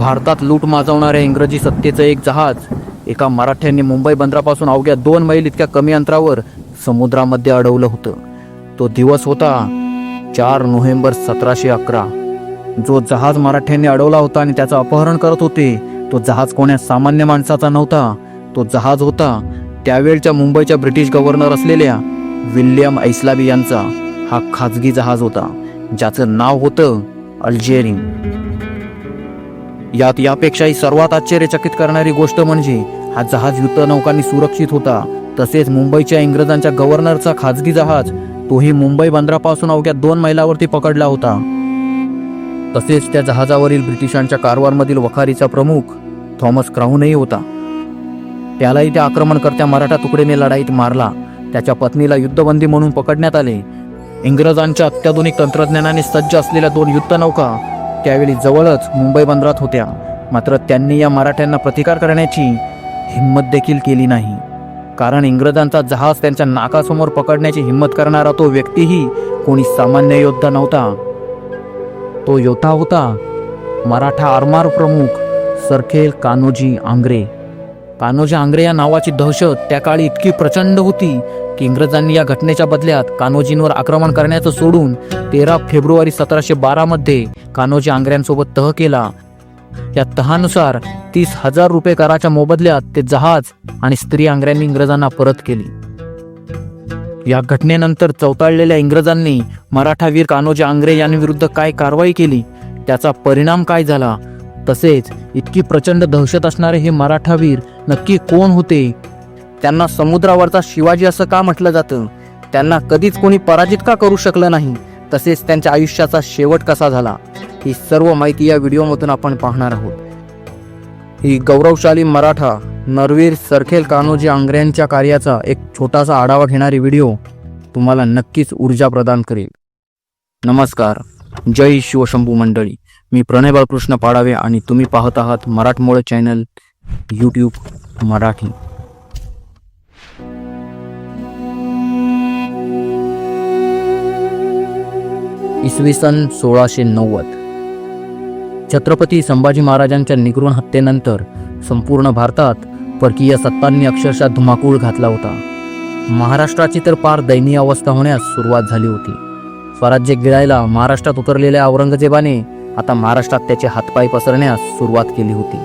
भारतात लूट माजवणाऱ्या इंग्रजी सत्तेचं एक जहाज एका मराठ्यांनी मुंबई बंदरापासून अवघ्या दोन मैल इतक्या कमी अंतरावर समुद्रामध्ये अडवलं होतं. तो दिवस होता चार नोव्हेंबर सतराशे अकरा. जो जहाज मराठ्यांनी अडवला होता आणि त्याचं अपहरण करत होते तो जहाज कोण्या सामान्य माणसाचा नव्हता. तो जहाज होता त्यावेळच्या मुंबईच्या ब्रिटिश गव्हर्नर असलेल्या विल्यम ऐस्लाबी यांचा. हा खाजगी जहाज होता ज्याचं नाव होतं अल्जेरिन यात यापेक्षाही सर्वात आश्चर्यचकित करणारी गोष्ट म्हणजे हा जहाज युद्धनौकांनी सुरक्षित होता. तसेच मुंबईच्या इंग्रजांच्या गव्हर्नरचा खाजगी जहाज तोही मुंबई बंदरापासून अवघ्या दोन मैलावरती पकडला होता. तसेच त्या जहाजावरील ब्रिटिशांच्या कारवारमधील वखारीचा प्रमुख थॉमस क्राऊनही होता. त्यालाही त्या आक्रमणकर्त्या मराठा तुकडीने लढाईत मारला. त्याच्या पत्नीला युद्धबंदी म्हणून पकडण्यात आले. इंग्रजांच्या अत्याधुनिक तंत्रज्ञानाने सज्ज असलेल्या दोन युद्धनौका त्यावेळी जवळच मुंबई बंदरात होत्या. मात्र त्यांनी या मराठ्यांना प्रतिकार करण्याची हिंमत देखील केली नाही. कारण इंग्रजांचा जहाज त्यांच्या नाकासमोर पकडण्याची हिंमत करणारा तो व्यक्तीही कोणी सामान्य योद्धा नव्हता. तो योद्धा होता मराठा आरमार प्रमुख सरखेल कान्होजी आंग्रे. कान्होजी आंग्रे या नावाची दहशत त्या काळी इतकी प्रचंड होती की इंग्रजांनी या घटनेच्या बदल्यात कान्होजींवर आक्रमण करण्याचं सोडून तेरा फेब्रुवारी सतराशे बारामध्ये कान्होजी आंग्र्यांसोबत तह केला. या तहानुसार तीस हजार रुपये कराच्या मोबदल्यात ते जहाज आणि स्त्री आंग्र्यांनी इंग्रजांना परत केली. या घटनेनंतर चौताळलेल्या इंग्रजांनी मराठा वीर कान्होजी आंग्रे यांविरुद्ध काय कारवाई केली? त्याचा परिणाम काय झाला? तसेच इतकी प्रचंड दहशत असणारे हे मराठा वीर नक्की कोण होते? त्यांना समुद्रावरचा शिवाजी असं का म्हटलं जातं? त्यांना कधीच कोणी पराजित का करू शकलं नाही? तसेच त्यांच्या आयुष्याचा शेवट कसा झाला ही सर्व माहिती या व्हिडिओमधून आपण पाहणार आहोत. ही गौरवशाली मराठा नरवीर सरखेल कान्होजी आंग्र्यांच्या कार्याचा एक छोटासा आढावा घेणारी व्हिडिओ तुम्हाला नक्कीच ऊर्जा प्रदान करेल. नमस्कार जय शिवशंभू मंडळी. मी प्रणय बाळकृष्ण पाडावे आणि तुम्ही पाहत आहात मराठमोळ चॅनल यूट्यूब मराठी. इसवी सन सोळाशे नव्वद. छत्रपती संभाजी महाराजांच्या निगृण हत्येनंतर संपूर्ण भारतात परकीय सत्तांनी अक्षरशः धुमाकूळ घातला होता. महाराष्ट्राची तर पार दयनीय अवस्था होण्यास सुरुवात झाली होती. स्वराज्य गिळायला महाराष्ट्रात उतरलेल्या औरंगजेबाने आता महाराष्ट्रात त्याचे हातपाय पसरण्यास सुरुवात केली होती.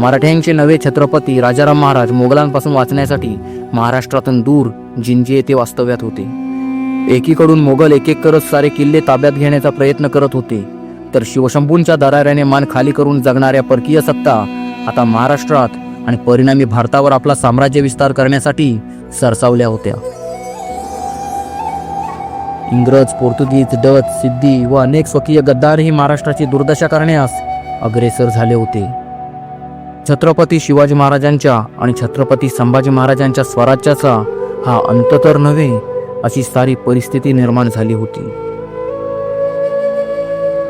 मराठ्यांचे नवे छत्रपती राजाराम महाराज मोगलांपासून वाचण्यासाठी महाराष्ट्रातून दूर जिंजी येथे वास्तव्यात होते. एकीकडून मोगल एक एक करत सारे किल्ले ताब्यात घेण्याचा प्रयत्न करत होते. तर शिवशंभूंच्या दराऱ्याने मान खाली करून जगणाऱ्या परकीय सत्ता आता महाराष्ट्रात आणि परिणामी भारतावर आपला साम्राज्य विस्तार करण्यासाठी सरसावल्या होत्या. इंग्रज पोर्तुगीज डच सिद्धी व अनेक स्वकीय गद्दारही महाराष्ट्राची दुर्दशा करण्यास अग्रेसर झाले होते. छत्रपती शिवाजी महाराजांच्या आणि छत्रपती संभाजी महाराजांच्या स्वराज्याचा हा अंत तर नव्हे अशी सारी परिस्थिती निर्माण झाली होती.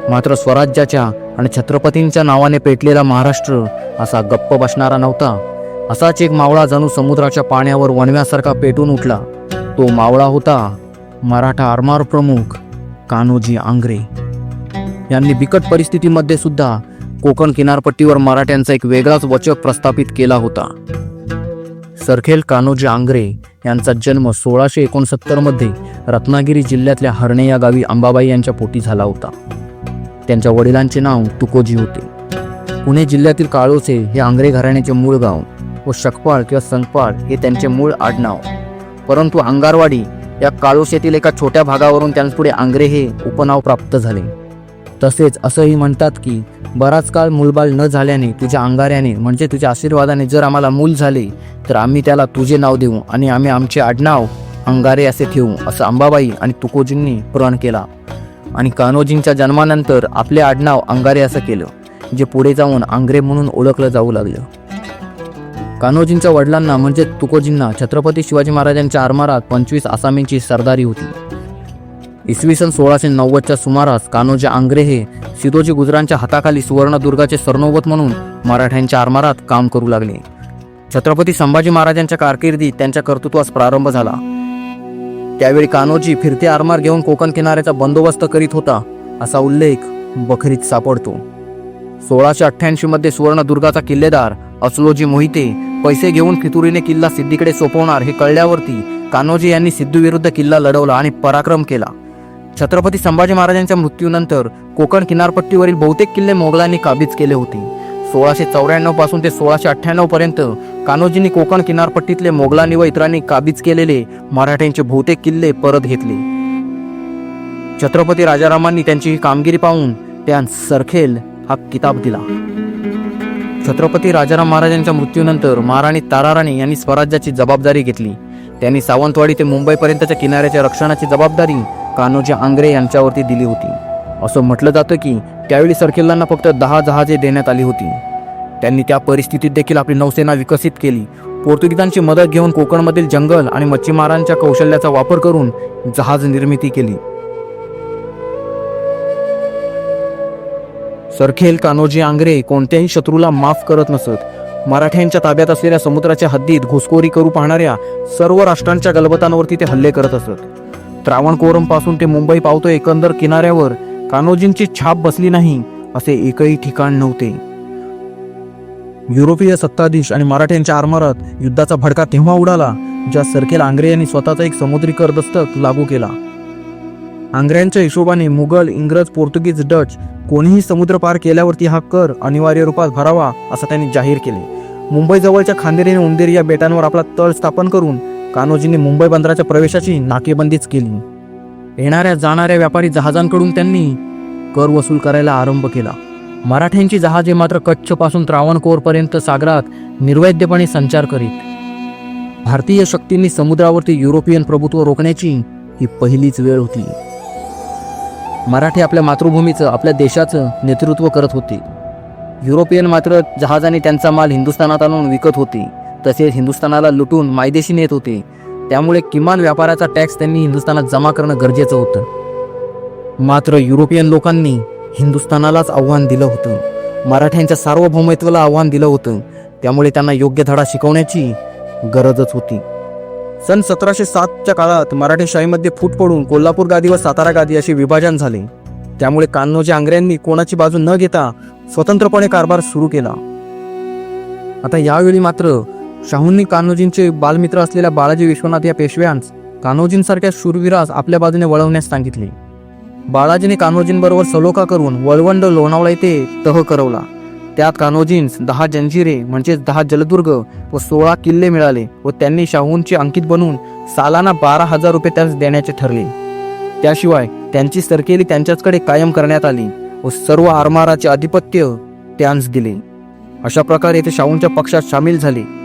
मात्र स्वराज्याच्या आणि छत्रपतींच्या नावाने पेटलेला महाराष्ट्र असा गप्प बसणारा नव्हता. असाच एक मावळा जणू समुद्राच्या पाण्यावर वणव्यासारखा पेटून उठला. तो मावळा होता मराठा आरमार प्रमुख कान्होजी आंग्रे. यांनी बिकट परिस्थितीमध्ये सुद्धा कोकण किनारपट्टीवर मराठ्यांचा एक वेगळाच वचक प्रस्थापित केला होता. सरखेल कान्होजी आंग्रे यांचा जन्म सोळाशे एकोणसत्तरमध्ये रत्नागिरी जिल्ह्यातल्या हरणे या गावी अंबाबाई यांच्या पोटी झाला होता. त्यांच्या वडिलांचे नाव तुकोजी होते. पुणे जिल्ह्यातील काळोसे हे आंग्रे घराण्याचे मूळ गाव व शकपाळ किंवा संकपाळ हे त्यांचे मूळ आडनाव. परंतु अंगारवाडी या काळोशेतील एका छोट्या भागावरून त्यांपुढे आंग्रे हे उपनाव प्राप्त झाले. तसेच असंही म्हणतात की बराच काळ मूलबाळ न झाल्याने तुझ्या अंगाऱ्याने म्हणजे तुझ्या आशीर्वादाने जर आम्हाला मूल झाले तर आम्ही त्याला तुझे नाव देऊ आणि आम्ही आमचे आडनाव अंगारे असे ठेवू असं अंबाबाई आणि तुकोजींनी प्रण केला. आणि कान्होजींच्या जन्मानंतर आपले आडनाव अंगारे असं केलं जे पुढे जाऊन आंग्रे म्हणून ओळखलं जाऊ लागलं. कान्होजींच्या वडिलांना म्हणजे तुकोजींना छत्रपती शिवाजी महाराजांच्या आरमारात पंचवीस आसामींची सरदारी होती. इसवी सन सोळाशे नव्वदच्या सुमारास कान्होजी आंग्रे हे सिदोजी गुजरांच्या हाताखाली सुवर्णदुर्गाचे सरनोबत म्हणून मराठ्यांच्या आरमारात काम करू लागले. छत्रपती संभाजी महाराजांच्या कारकिर्दीत त्यांच्या कर्तृत्वास प्रारंभ झाला. त्यावेळी कान्होजी फिरते आरमार घेऊन कोकण किनाऱ्याचा बंदोबस्त करीत होता असा उल्लेख बखरीत सापडतो. सोळाशे अठ्ठ्याऐंशी मध्ये सुवर्णदुर्गाचा किल्लेदार असलोजी मोहिते पैसे घेऊन फितुरीने किल्ला सिद्धीकडे सोपवणार हे कळल्यावरती कान्होजी यांनी सिद्धू विरुद्ध किल्ला लढवला आणि पराक्रम केला. छत्रपती संभाजी महाराजांच्या मृत्यूनंतर कोकण किनारपट्टीवरील बहुतेक किल्ले मोगलांनी काबीज केले होते. सोळाशे चौऱ्याण्णवपासून ते सोळाशे अठ्ठ्याण्णव पर्यंत कान्होजींनी कोकण किनारपट्टीतले मोगलांनी व इतरांनी काबीज केलेले मराठ्यांचे बहुतेक किल्ले परत घेतले. छत्रपती राजारामांनी त्यांची ही कामगिरी पाहून त्या सरखेल हा किताब दिला. छत्रपती राजाराम महाराजांच्या मृत्यूनंतर महाराणी ताराराणी यांनी स्वराज्याची जबाबदारी घेतली. त्यांनी सावंतवाडी ते मुंबईपर्यंतच्या किनाऱ्याच्या रक्षणाची जबाबदारी कान्होजी आंग्रे यांच्यावरती दिली होती. असं म्हटलं जातं की त्यावेळी सरखेलांना फक्त दहा जहाजे देण्यात आली होती. त्यांनी त्या परिस्थितीत देखील आपली नौसेना विकसित केली. पोर्तुगीजांची मदत घेऊन कोकणमधील जंगल आणि मच्छीमारांच्या कौशल्याचा वापर करून जहाज निर्मिती केली. सरखेल कान्होजी आंग्रे कोणत्याही शत्रूला माफ करत नसत. मराठ्यांच्या ताब्यात असलेल्या समुद्राच्या हद्दीत घुसखोरी करू पाहणाऱ्या सर्व राष्ट्रांच्या गलबतांवरती ते हल्ले करत असत. त्रावणकोरमपासून ते मुंबई पावतो एकंदर किनाऱ्यावर. कान्होजींची छाप बसली नाही असे एकही ठिकाण नव्हते. युरोपीय सत्ताधीश आणि मराठ्यांच्या आरमारात युद्धाचा भडका तेव्हा उडाला ज्या सरखेल आंग्रे यांनी स्वतःचा एक समुद्री करदस्तक लागू केला. आंग्र्यांच्या हिशोबाने मुघल इंग्रज पोर्तुगीज डच कोणीही समुद्र पार केल्यावरती हा कर अनिवार्य रूपात भरावा असं त्यांनी जाहीर केले. मुंबईजवळच्या खांदेरी आणि उंदेरी या बेटांवर आपला तळ स्थापन करून कान्होजींनी मुंबई बंदराच्या प्रवेशाची नाकेबंदीच केली. येणाऱ्या जाणाऱ्या व्यापारी जहाजांकडून त्यांनी कर वसूल करायला आरंभ केला. मराठ्यांची जहाजे मात्र कच्छपासून त्रावणकोरपर्यंत सागरात निर्वैद्यपणे संचार करीत. भारतीय शक्तींनी समुद्रावरती युरोपियन प्रभुत्व रोखण्याची ही पहिलीच वेळ होती. मराठी आपल्या मातृभूमीचं आपल्या देशाचं नेतृत्व करत होते. युरोपियन मात्र जहाजाने त्यांचा माल हिंदुस्थानात आणून विकत होते. तसेच हिंदुस्थानाला लुटून मायदेशी नेत होते. त्यामुळे किमान व्यापाराचा टॅक्स त्यांनी हिंदुस्थानात जमा करणं गरजेचं होतं. मात्र युरोपियन लोकांनी हिंदुस्थानालाच आव्हान दिलं होतं. मराठ्यांच्या सार्वभौमत्वाला आव्हान दिलं होतं. त्यामुळे त्यांना योग्य धडा शिकवण्याची गरजच होती. सन सतराशे सातच्या काळात मराठेशाहीमध्ये फूट पडून कोल्हापूर गादी व सातारा गादी असे विभाजन झाले. त्यामुळे कान्होजी आंग्र्यांनी कोणाची बाजू न घेता स्वतंत्रपणे कारभार सुरू केला. आता यावेळी मात्र शाहूंनी कान्होजींचे बालमित्र असलेल्या बाळाजी विश्वनाथ या पेशव्यांस कान्होजींसारख्या शूरवीरास आपल्या बाजूने वळवण्यास सांगितले. बाळाजीने कान्होजींबरोबर सलोखा करून वळवंड लोणावळा येथे तह करवला. त्यात कान्होजींस दहा जंजिरे म्हणजेच दहा जलदुर्ग व सोळा किल्ले मिळाले व त्यांनी शाहूंचे अंकित बनवून सालाना बारा हजार रुपये त्यास देण्याचे ठरले. त्याशिवाय त्यांची सरकेली त्यांच्याचकडे कायम करण्यात आली व सर्व आरमाराचे आधिपत्य त्यांस दिले. अशा प्रकारे ते शाहूंच्या पक्षात सामील झाले.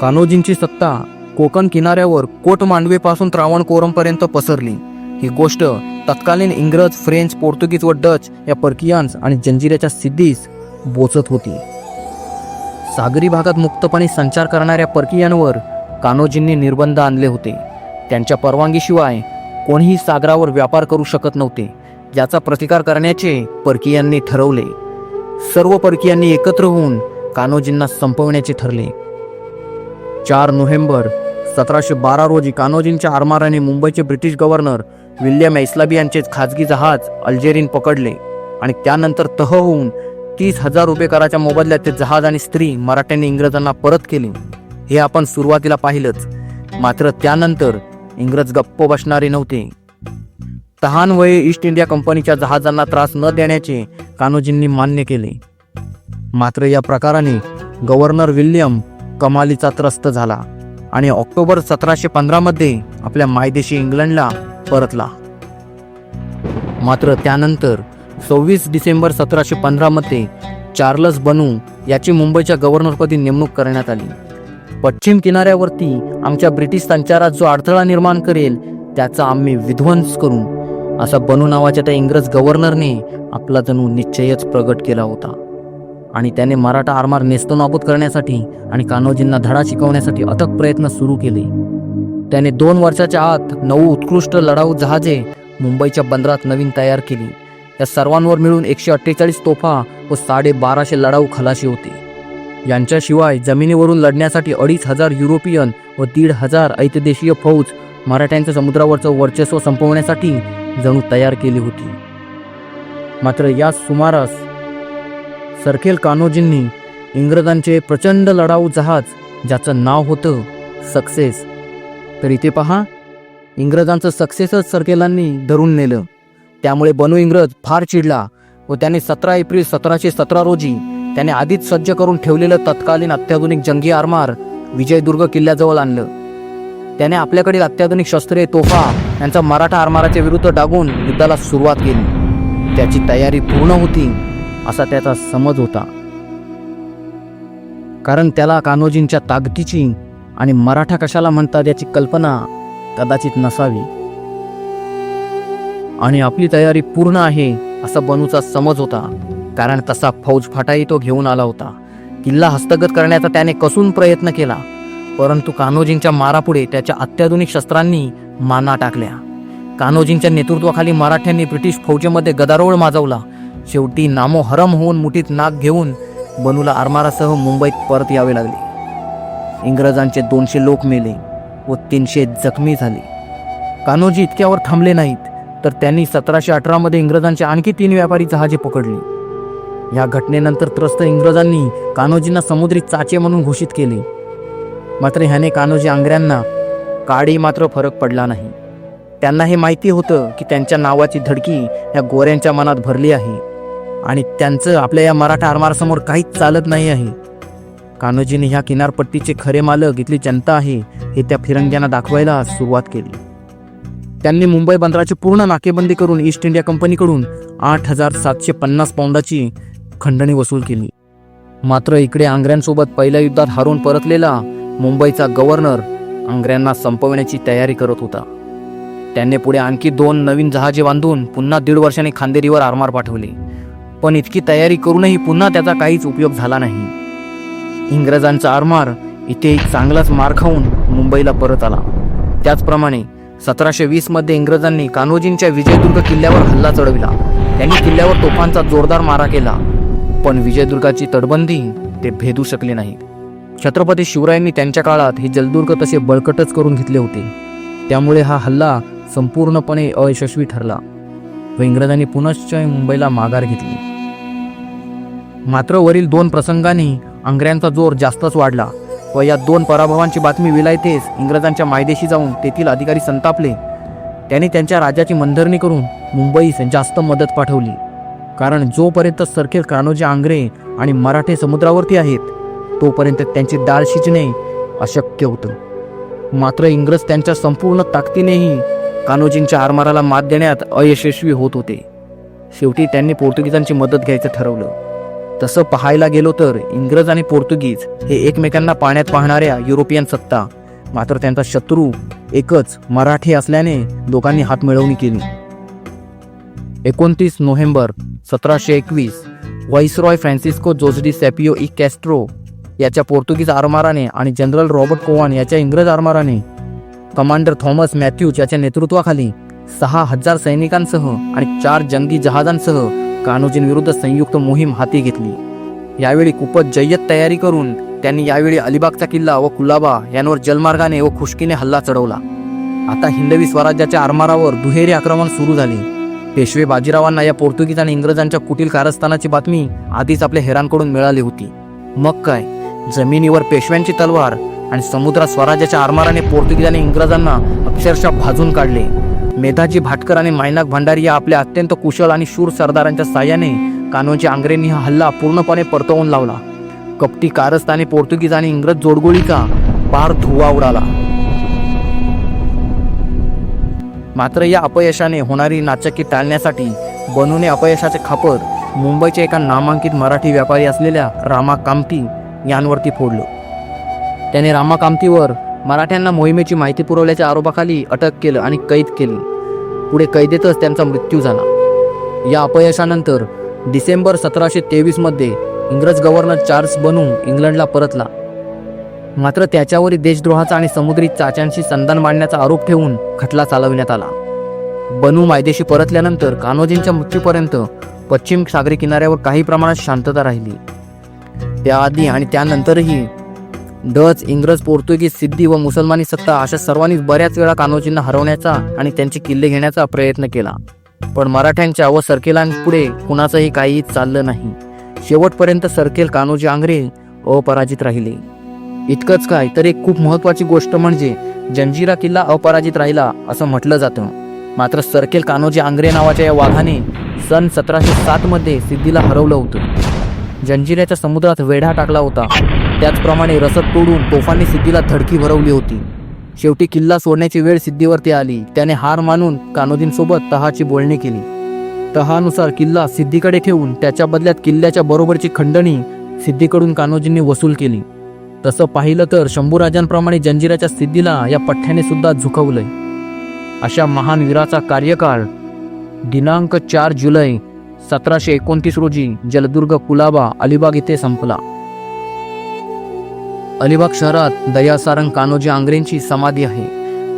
कान्होजींची सत्ता कोकण किनाऱ्यावर कोट मांडवेपासून त्रावणकोरमपर्यंत पसरली. ही गोष्ट तत्कालीन इंग्रज फ्रेंच पोर्तुगीज व डच या परकियांस आणि जंजिऱ्याच्या सिद्धीस बोचत होती. सागरी भागात मुक्तपणे संचार करणाऱ्या परकीयांवर कान्होजींनी निर्बंध आणले होते. त्यांच्या परवानगीशिवाय कोणीही सागरावर व्यापार करू शकत नव्हते याचा प्रतिकार करण्याचे परकीयांनी ठरवले. सर्व परकीयांनी एकत्र होऊन कान्होजींना संपवण्याचे ठरले. चार नोव्हेंबर सतराशे बारा रोजी कान्होजींच्या आरमाराने मुंबईचे ब्रिटिश गव्हर्नर विल्यम ऐस्लाबी यांचे खाजगी जहाज अल्जेरीन पकडले आणि त्यानंतर तह होऊन तीस हजार रुपये कराच्या मोबदल्यात ते जहाज आणि स्त्री मराठ्यांनी इंग्रजांना परत केले. हे आपण सुरुवातीला पाहिलंच. मात्र त्यानंतर इंग्रज गप्प बसणारे नव्हते. तहान वये ईस्ट इंडिया कंपनीच्या जहाजांना त्रास न देण्याचे कान्होजींनी मान्य केले. मात्र या प्रकाराने गव्हर्नर विल्यम कमालीचा त्रस्त झाला आणि ऑक्टोबर सतराशे पंधरामध्ये आपल्या मायदेशी इंग्लंडला परतला. मात्र त्यानंतर सव्वीस डिसेंबर सतराशे पंधरामध्ये चार्लस बनू याची मुंबईच्या गव्हर्नरपदी नेमणूक करण्यात आली. पश्चिम किनाऱ्यावरती आमच्या ब्रिटिश संचारात जो अडथळा निर्माण करेल त्याचा आम्ही विध्वंस करू असा बनू नावाच्या त्या इंग्रज गव्हर्नरने आपला जणू निश्चयच प्रगट केला होता. आणि त्याने मराठा आरमार नेस्तनाबूत करण्यासाठी आणि कान्होजींना धडा शिकवण्यासाठी अथक प्रयत्न सुरू केले. त्याने दोन वर्षाच्या आत नऊ उत्कृष्ट लढाऊ जहाजे मुंबईच्या बंदरात नवीन तयार केली. या सर्वांवर मिळून एकशे अठ्ठेचाळीस तोफा व साडे बाराशे लढाऊ खलाशी होते. यांच्याशिवाय जमिनीवरून लढण्यासाठी अडीच हजार युरोपियन व दीड हजार ऐतदेशीय फौज मराठ्यांच्या समुद्रावरचं वर्चस्व संपवण्यासाठी जणू तयार केली होती. मात्र या सुमारास सरखेल कान्होजींनी इंग्रजांचे प्रचंड लढाऊ जहाज ज्याचं नाव होतं सक्सेस. तर इथे पहा इंग्रजांचं सक्सेसच सरकेलांनी धरून नेलं. त्यामुळे बनू इंग्रज फार चिडला व त्याने सतरा एप्रिल सतराशे सतरा रोजी त्याने आधीच सज्ज करून ठेवलेलं तत्कालीन अत्याधुनिक जंगी आरमार विजयदुर्ग किल्ल्याजवळ आणलं. त्याने आपल्याकडील अत्याधुनिक शस्त्रे तोफा यांचा मराठा आरमाराच्या विरुद्ध डागून युद्धाला सुरुवात केली. त्याची तयारी पूर्ण होती. असा त्याचा समज होता. कारण त्याला कान्होजींच्या ताकदीची आणि मराठा कशाला म्हणतात याची कल्पना कदाचित नसावी. आणि आपली तयारी पूर्ण आहे असा बनूचा समज होता. कारण तसा फौज फाटाही तो घेऊन आला होता. किल्ला हस्तगत करण्याचा त्याने कसून प्रयत्न केला. परंतु कान्होजींच्या मारापुढे त्याच्या अत्याधुनिक शस्त्रांनी माना टाकल्या. कान्होजींच्या नेतृत्वाखाली मराठ्यांनी ब्रिटिश फौजेमध्ये गदारोळ माजवला. शेवटी नामोहरम होऊन मुठीत नाक घेऊन बनूला आरमारासह मुंबईत परत यावे लागले. इंग्रजांचे दोनशे लोक मेले व तीनशे जखमी झाले. कान्होजी इतक्यावर थांबले नाहीत तर त्यांनी सतराशे अठरामध्ये इंग्रजांचे आणखी तीन व्यापारी जहाजे पकडली. या घटनेनंतर त्रस्त इंग्रजांनी कान्होजींना समुद्री चाचे म्हणून घोषित केले. मात्र ह्याने कान्होजी आंग्र्यांना काळी मात्र फरक पडला नाही. त्यांना हे माहिती होतं की त्यांच्या नावाची धडकी या गोऱ्यांच्या मनात भरली आहे. आणि त्यांचं आपल्या या मराठा आरमारासमोर काहीच चालत नाही आहे. कान्होजीने ह्या किनारपट्टीचे खरे मालक इथली जनता आहे हे त्या फिरंग्यांना दाखवायला सुरुवात केली. त्यांनी मुंबई बंदराची पूर्ण नाकेबंदी करून ईस्ट इंडिया कंपनीकडून आठ हजार सातशे पन्नास पौंडाची खंडणी वसूल केली. मात्र इकडे आंग्र्यांसोबत पहिल्या युद्धात हारून परतलेला मुंबईचा गव्हर्नर आंग्र्यांना संपवण्याची तयारी करत होता. त्यांनी पुढे आणखी दोन नवीन जहाजे बांधून पुन्हा दीड वर्षांनी खांदेरीवर आरमार पाठवले. पण इतकी तयारी करूनही पुन्हा त्याचा काहीच उपयोग झाला नाही. इंग्रजांचा आरमार इथे एक चांगलाच मार खाऊन मुंबईला परत आला. त्याचप्रमाणे सतराशे वीसमध्ये इंग्रजांनी कान्होजींच्या विजयदुर्ग किल्ल्यावर हल्ला चढविला. त्यांनी किल्ल्यावर तोफांचा जोरदार मारा केला. पण विजयदुर्गाची तटबंदी ते भेदू शकले नाही. छत्रपती शिवरायांनी त्यांच्या काळात हे जलदुर्ग तसे बळकटच करून घेतले होते. त्यामुळे हा हल्ला संपूर्णपणे अयशस्वी ठरला. व इंग्रजांनी पुनश्च मुंबईला माघार घेतली. मात्र वरील दोन प्रसंगांनी आंग्र्यांचा जोर जास्तच वाढला व या दोन पराभवांची बातमी विलायतेच इंग्रजांच्या मायदेशी जाऊन तेथील अधिकारी संतापले. त्यांनी त्यांच्या राजाची मंधरणी करून मुंबईस जास्त मदत पाठवली. कारण जोपर्यंत सरखेल कान्होजी आंग्रे आणि मराठे समुद्रावरती आहेत तोपर्यंत त्यांची डाळ शिजणे अशक्य होतं. मात्र इंग्रज त्यांच्या संपूर्ण ताकदीनेही कान्होजींच्या आरमाराला मात देण्यात अयशस्वी होत होते. शेवटी त्यांनी पोर्तुगीजांची मदत घ्यायचं ठरवलं. तसं पाहायला गेलो तर इंग्रज आणि पोर्तुगीज हे एकमेकांना पाण्यात पाहणाऱ्या युरोपियन सत्ता मात्र त्यांचा शत्रू एकच मराठी असल्याने दोघांनी हात मिळवणी केली. एकोणतीस नोव्हेंबर सतराशे एकवीस viceroy Francisco Jose de Sampaio e Castro याच्या पोर्तुगीज आरमाराने आणि जनरल रॉबर्ट कोवान याच्या इंग्रज आरमाराने कमांडर थॉमस मॅथ्यूज याच्या नेतृत्वाखाली सहा हजार सैनिकांसह आणि चार जंगी जहाजांसह कान्होजींविरुद्ध संयुक्त मोहीम हाती घेतली. यावेळी खूपच जय्यत तयारी करून त्यांनी यावेळी अलिबागचा किल्ला व कुलाबा यांवर जलमार्गाने व खुशकीने हल्ला चढवला. आता हिंदवी स्वराज्याच्या आरमारावर दुहेरी आक्रमण सुरू झाले. पेशवे बाजीरावांना या पोर्तुगीज आणि इंग्रजांच्या कुटील कारस्थानाची बातमी आधीच आपल्या हेरांकडून मिळाली होती. मग काय? जमिनीवर पेशव्यांची तलवार आणि समुद्रात स्वराज्याच्या आरमाराने पोर्तुगीज आणि इंग्रजांना अक्षरशः भाजून काढले. मेधाजी भाटकर आणि मायनाक भंडारी या आपल्या अत्यंत कुशल आणि शूर सरदारांच्या साह्याने कान्होजी आंग्रेंनी हा हल्ला पूर्णपणे परतवून लावला. कपटी कारस्थाने पोर्तुगीज आणि इंग्रज जोडगोळीचा पार धुवा उडाला. मात्र या अपयशाने होणारी नाचकी टाळण्यासाठी बनूने अपयशाचे खापर मुंबईच्या एका नामांकित मराठी व्यापारी असलेल्या रामा कामती यांवरती फोडलं. त्याने रामा कामतीवर मराठ्यांना मोहिमेची माहिती पुरवल्याच्या आरोपाखाली अटक केलं आणि कैद केली. पुढे कैदेतच त्यांचा मृत्यू झाला. या अपयशानंतर डिसेंबर सतराशे तेवीसमध्ये इंग्रज गव्हर्नर चार्ल्स बनू इंग्लंडला परतला. मात्र त्याच्यावरील देशद्रोहाचा आणि समुद्री चाच्यांशी संधान मांडण्याचा आरोप ठेवून खटला चालविण्यात आला. बनू मायदेशी परतल्यानंतर कान्होजींच्या मृत्यूपर्यंत पश्चिम सागरी किनाऱ्यावर काही प्रमाणात शांतता राहिली. त्याआधी आणि त्यानंतरही डच इंग्रज पोर्तुगीज सिद्धी व मुसलमानी सत्ता अशा सर्वांनीच बऱ्याच वेळा कान्होजींना हरवण्याचा आणि त्यांचे किल्ले घेण्याचा प्रयत्न केला. पण मराठ्यांच्या व सरकेलांपुढे कुणाचंही काहीही चाललं नाही. शेवटपर्यंत सरकेल कान्होजी आंग्रे अपराजित राहिले. इतकंच काय तर एक खूप महत्वाची गोष्ट म्हणजे जंजिरा किल्ला अपराजित राहिला असं म्हटलं जातं. मात्र सरकेल कान्होजी आंग्रे नावाच्या या वाघाने सन सतराशे सातमध्ये सिद्धीला हरवलं होतं. जंजिऱ्याच्या समुद्रात वेढा टाकला होता. त्याचप्रमाणे रसद तोडून तोफांनी सिद्धीला धडकी भरवली होती. शेवटी किल्ला सोडण्याची वेळ सिद्धीवरती आली. त्याने हार मानून कान्होजींसोबत तहाची बोलणी केली. तहानुसार किल्ला सिद्धीकडे ठेवून त्याच्या बदल्यात किल्ल्याच्या बरोबरची खंडणी सिद्धीकडून कान्होजींनी वसूल केली. तसं पाहिलं तर शंभूराजांप्रमाणे जंजिराच्या सिद्धीला या पठ्ठ्याने सुद्धा झुकवलंय. अशा महान वीराचा कार्यकाळ दिनांक चार जुलै सतराशे एकोणतीस रोजी जलदुर्ग कुलाबा अलिबाग येथे संपला. अलिबाग शहरात दयासारंग कान्होजी आंग्रेंची समाधी आहे.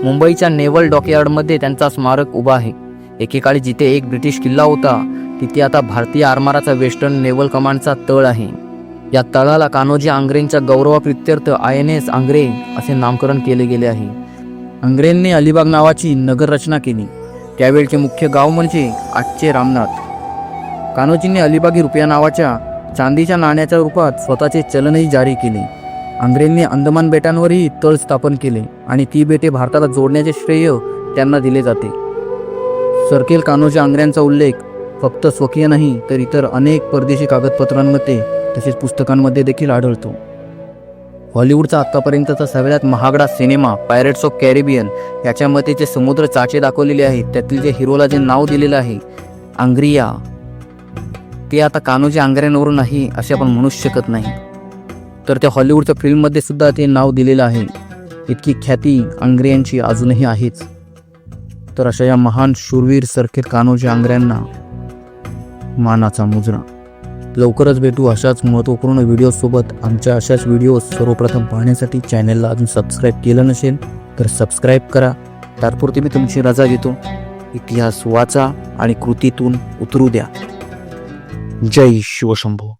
मुंबईच्या नेव्हल डॉकयार्डमध्ये त्यांचा स्मारक उभा आहे. एकेकाळी जिथे एक ब्रिटिश किल्ला होता तिथे आता भारतीय आरमाराचा वेस्टर्न नेव्हल कमांडचा तळ आहे. या तळाला कान्होजी आंग्रेंच्या गौरवाप्रित्यर्थ आय एन एस आंग्रे असे नामकरण केले गेले आहे. आंग्रेंनी अलिबाग नावाची नगररचना केली. त्यावेळचे मुख्य गाव म्हणजे आजचे रामनाथ. कान्होजींनी अलिबागी रुपया नावाच्या चांदीच्या नाण्याच्या रूपात स्वतःचे चलनही जारी केले. आंग्रेंनी अंदमान बेटांवरही तळ स्थापन केले आणि ती बेटे भारताला जोडण्याचे श्रेय त्यांना दिले जाते. सरकेल कान्होजी आंग्र्यांचा उल्लेख फक्त स्वकीय नाही तर इतर अनेक परदेशी कागदपत्रांमध्ये तसेच पुस्तकांमध्ये देखील आढळतो. हॉलिवूडचा आत्तापर्यंतचा सगळ्यात महागडा सिनेमा पायरेट्स ऑफ कॅरिबियन याच्यामध्ये जे समुद्र चाचे दाखवलेले आहेत त्यातील जे हिरोला जे नाव दिलेलं आहे आंग्रिया ते आता कान्होजी आंग्र्यांवरून नाही असे आपण म्हणूच शकत नाही. तर त्या हॉलिवूडच्या फिल्ममध्ये सुद्धा ते नाव दिलेलं आहे. इतकी ख्याती आंग्रे यांची अजूनही आहेच. तर अशा या महान शूरवीर सरखेत कान्होजी आंग्र्यांना मानाचा मुजरा. लवकरच भेटू अशाच महत्त्वपूर्ण व्हिडिओसोबत आमच्या अशाच व्हिडिओ सर्वप्रथम पाहण्यासाठी चॅनलला अजून सबस्क्राईब केलं नसेल तर सबस्क्राईब करा. तात्पुरती मी तुमची रजा घेतो इतिहास वाचा आणि कृतीतून उतरू द्या. जय शिवशंभू.